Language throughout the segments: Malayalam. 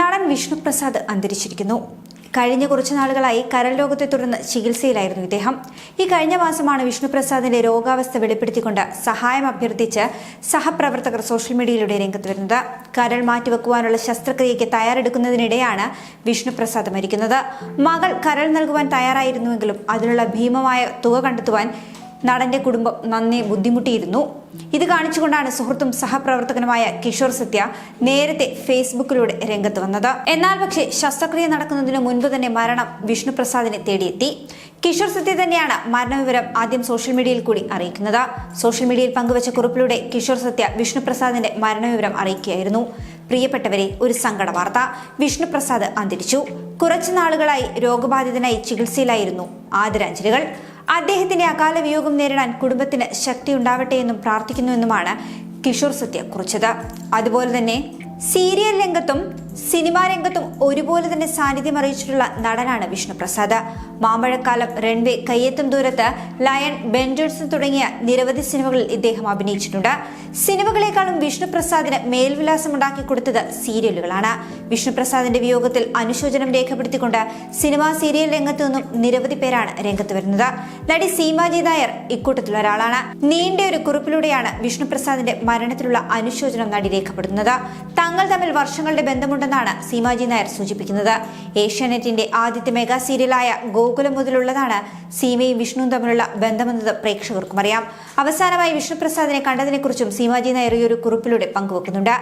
നടൻ വിഷ്ണുപ്രസാദ് അന്തരിച്ചിരിക്കുന്നു. കഴിഞ്ഞ കുറച്ചു നാളുകളായി കരൾ രോഗത്തെ തുടർന്ന് ചികിത്സയിലായിരുന്നു ഇദ്ദേഹം. ഈ കഴിഞ്ഞ മാസമാണ് വിഷ്ണുപ്രസാദിന്റെ രോഗാവസ്ഥ വെളിപ്പെടുത്തിക്കൊണ്ട് സഹായം അഭ്യർത്ഥിച്ച് സഹപ്രവർത്തകർ സോഷ്യൽ മീഡിയയിലൂടെ രംഗത്ത് വരുന്നത്. കരൾ മാറ്റിവെക്കുവാനുള്ള ശസ്ത്രക്രിയയ്ക്ക് തയ്യാറെടുക്കുന്നതിനിടെയാണ് വിഷ്ണുപ്രസാദ് മരിക്കുന്നത്. മകൾ കരൾ നൽകുവാൻ തയ്യാറായിരുന്നുവെങ്കിലും അതിനുള്ള ഭീമമായ തുക കണ്ടെത്തുവാൻ നടന്റെ കുടുംബം നന്നെ ബുദ്ധിമുട്ടിയിരുന്നു. ഇത് കാണിച്ചുകൊണ്ടാണ് സുഹൃത്തും സഹപ്രവർത്തകനുമായ കിഷോർ സത്യ നേരത്തെ ഫേസ്ബുക്കിലൂടെ രംഗത്ത് വന്നത്. എന്നാൽ പക്ഷേ ശസ്ത്രക്രിയ നടക്കുന്നതിന് മുൻപ് തന്നെ മരണം വിഷ്ണുപ്രസാദിനെ തേടിയെത്തി. കിഷോർ സത്യ തന്നെയാണ് മരണവിവരം ആദ്യം സോഷ്യൽ മീഡിയയിൽ കൂടി അറിയിക്കുന്നത്. സോഷ്യൽ മീഡിയയിൽ പങ്കുവച്ച കുറിപ്പിലൂടെ കിഷോർ സത്യ വിഷ്ണുപ്രസാദിന്റെ മരണവിവരം അറിയിക്കുകയായിരുന്നു. പ്രിയപ്പെട്ടവരെ ഒരു സങ്കട വാർത്ത. വിഷ്ണുപ്രസാദ് അന്തരിച്ചു. കുറച്ചു നാളുകളായി രോഗബാധിതനായി ചികിത്സയിലായിരുന്നു ആദരാഞ്ജലികൾ. അദ്ദേഹത്തിന്റെ അകാല വിയോഗം നേരിടാൻ കുടുംബത്തിന് ശക്തി ഉണ്ടാവട്ടെ എന്നും പ്രാർത്ഥിക്കുന്നുവെന്നുമാണ് കിഷോർ സത്യ കുറിച്ചത്. അതുപോലെ തന്നെ സീരിയൽ രംഗത്തും സിനിമാ രംഗത്തും ഒരുപോലെ തന്നെ സാന്നിധ്യം അറിയിച്ചിട്ടുള്ള നടനാണ് വിഷ്ണുപ്രസാദ്. മാമ്പഴക്കാലം റൺവേ കയ്യെത്തും ദൂരത്ത് ലയൺ ബെൻഡേഴ്സൺ തുടങ്ങിയ നിരവധി സിനിമകളിൽ ഇദ്ദേഹം അഭിനയിച്ചിട്ടുണ്ട്. സിനിമകളെക്കാളും വിഷ്ണുപ്രസാദിന് മേൽവിലാസം ഉണ്ടാക്കി കൊടുത്തത് സീരിയലുകളാണ്. വിഷ്ണുപ്രസാദിന്റെ വിയോഗത്തിൽ അനുശോചനം രേഖപ്പെടുത്തിക്കൊണ്ട് സിനിമാ സീരിയൽ രംഗത്തു നിന്നും നിരവധി പേരാണ് രംഗത്ത് വരുന്നത്. നടി സീമാജി നായർ ഇക്കൂട്ടത്തിൽ ഒരാളാണ്. നീണ്ട ഒരു കുറിപ്പിലൂടെയാണ് വിഷ്ണുപ്രസാദിന്റെ മരണത്തിലുള്ള അനുശോചനം നടി രേഖപ്പെടുത്തുന്നത്. തങ്ങൾ തമ്മിൽ വർഷങ്ങളുടെ ബന്ധമുണ്ടെന്നാണ് സീമാജി നായർ സൂചിപ്പിക്കുന്നത്. ഏഷ്യാനെറ്റിന്റെ ആദ്യത്തെ മെഗാ സീരിയലായ ഗോകുലം മുതലുള്ളതാണ് സീമയും വിഷ്ണുവും തമ്മിലുള്ള ബന്ധമെന്നത് പ്രേക്ഷകർക്കും അറിയാം. അവസാനമായി വിഷ്ണുപ്രസാദിനെ കണ്ടതിനെക്കുറിച്ചും സീമാജി നായർ ഈ ഒരു കുറിപ്പിലൂടെ പങ്കുവെക്കുന്നുണ്ട്.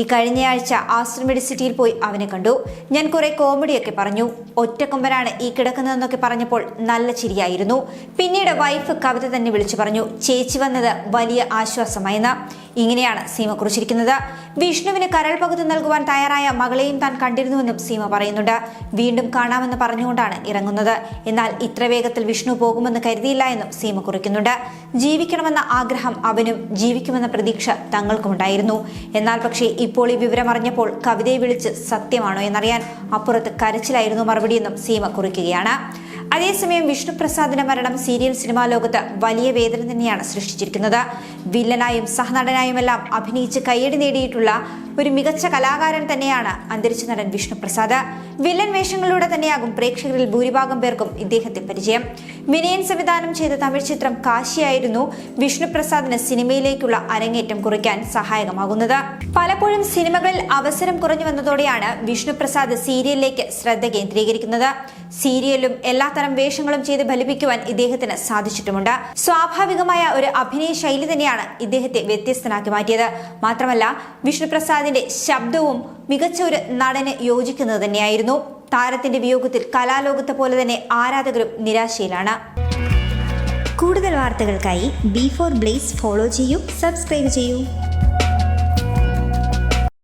ഈ കഴിഞ്ഞയാഴ്ച ആശ്രം സിറ്റിയിൽ പോയി അവനെ കണ്ടു. ഞാൻ കുറെ കോമഡിയൊക്കെ പറഞ്ഞു. ഒറ്റക്കൊമ്പനാണ് ഈ കിടക്കുന്നതെന്നൊക്കെ പറഞ്ഞപ്പോൾ നല്ല ചിരിയായിരുന്നു. പിന്നീട് വൈഫ് കവിത തന്നെ വിളിച്ചു പറഞ്ഞു. ചേച്ചി വന്നത് വലിയ ആശ്വാസമായെന്ന്. ഇങ്ങനെയാണ് സീമ കുറിച്ചിരിക്കുന്നത്. വിഷ്ണുവിന് കരൾ പകുതി നൽകുവാൻ തയ്യാറായ മകളെയും താൻ കണ്ടിരുന്നുവെന്നും സീമ പറയുന്നുണ്ട്. വീണ്ടും കാണാമെന്ന് പറഞ്ഞുകൊണ്ടാണ് ഇറങ്ങുന്നത്. എന്നാൽ ഇത്ര വേഗത്തിൽ വിഷ്ണു പോകുമെന്ന് കരുതിയില്ല എന്നും സീമ കുറിക്കുന്നുണ്ട്. ജീവിക്കണമെന്ന ആഗ്രഹം അവനും ജീവിക്കുമെന്ന പ്രതീക്ഷ തങ്ങൾക്കുമുണ്ടായിരുന്നു. എന്നാൽ പക്ഷേ ഇപ്പോൾ ഈ വിവരം അറിഞ്ഞപ്പോൾ കവിതയെ വിളിച്ച് സത്യമാണോ എന്നറിയാൻ അപ്പുറത്ത് കരച്ചിലായിരുന്നു മറുപടിയെന്നും സീമ കുറിക്കുകയാണ്. അതേസമയം വിഷ്ണുപ്രസാദിന്റെ മരണം സീരിയൽ സിനിമാ ലോകത്ത് വലിയ വേദന തന്നെയാണ് സൃഷ്ടിച്ചിരിക്കുന്നത്. വില്ലനായും സഹനടനായുമെല്ലാം അഭിനയിച്ച് കയ്യടി നേടിയിട്ടുള്ള ഒരു മികച്ച കലാകാരൻ തന്നെയാണ് അന്തരിച്ച നടൻ വിഷ്ണുപ്രസാദ്. വില്ലൻ വേഷങ്ങളിലൂടെ തന്നെയാകും പ്രേക്ഷകരിൽ ഭൂരിഭാഗം പേർക്കും ഇദ്ദേഹത്തെ പരിചയം. വിനയൻ സംവിധാനം ചെയ്ത തമിഴ് ചിത്രം കാശിയായിരുന്നു വിഷ്ണുപ്രസാദിന് സിനിമയിലേക്കുള്ള അരങ്ങേറ്റം കുറിക്കാൻ സഹായകമാകുന്നത്. പലപ്പോഴും സിനിമകളിൽ അവസരം കുറഞ്ഞു വന്നതോടെയാണ് വിഷ്ണുപ്രസാദ് സീരിയലിലേക്ക് ശ്രദ്ധ കേന്ദ്രീകരിക്കുന്നത്. സീരിയലും എല്ലാത്തരം വേഷങ്ങളും ചെയ്ത് ഫലിപ്പിക്കുവാൻ ഇദ്ദേഹത്തിന് സാധിച്ചിട്ടുമുണ്ട്. സ്വാഭാവികമായ ഒരു അഭിനയ ശൈലി തന്നെയാണ് ഇദ്ദേഹത്തെ വ്യത്യസ്തനാക്കി മാറ്റിയത്. മാത്രമല്ല വിഷ്ണുപ്രസാദിന്റെ ശബ്ദവും മികച്ച ഒരു നടന് യോജിക്കുന്നത് തന്നെയായിരുന്നു. താരത്തിന്റെ വിയോഗത്തിൽ കലാലോകത്തെ പോലെ തന്നെ ആരാധകരും നിരാശയിലാണ്. കൂടുതൽ വാർത്തകൾക്കായി ബി ഫോർ ബ്ലേസ് ഫോളോ ചെയ്യൂ സബ്സ്ക്രൈബ് ചെയ്യൂ.